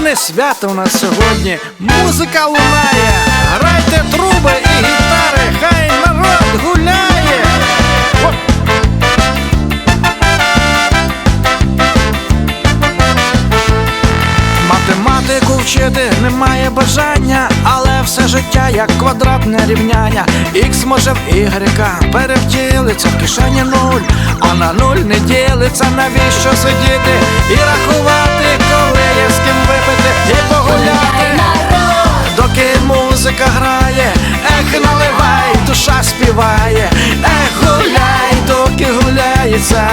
Різдвяне свято у нас сьогодні. Музика лунає. Грайте Математику вчити немає бажання, але все життя як квадратне рівняння. Х може в Y перевтілиться в кишені нуль, а на нуль не ділиться, навіщо сидіти і рахувати, коли є з ким випити і погуляти. Доки музика грає, ех наливай, душа співає, ех гуляй, доки гуляється,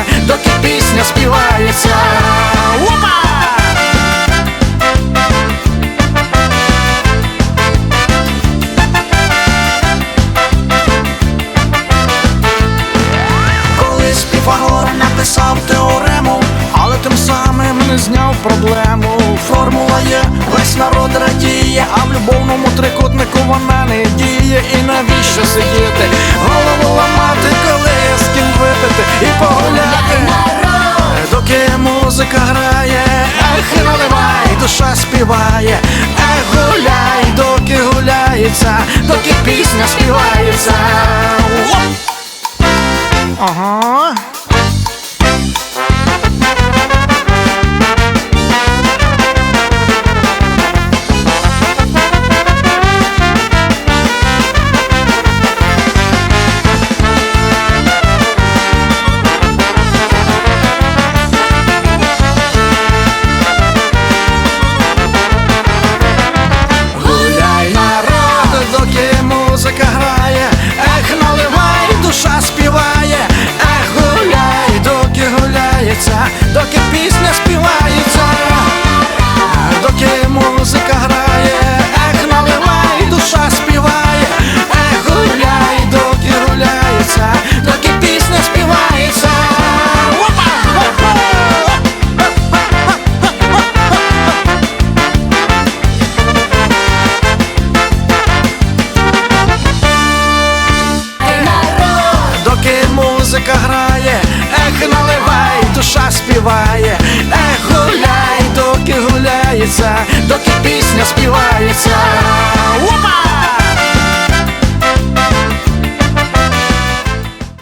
проблему. Формула є, весь народ радіє, а в любовному трикутнику вона не діє. І навіщо сидіти? Голову ламати, коли є з ким випити і погуляти. Доки музика грає, ех наливай, душа співає, ех гуляй, доки гуляється, доки пісня співається. Ага. Душа співає, а гуляй, доки гуляється, музика грає, ех наливай, душа співає, ех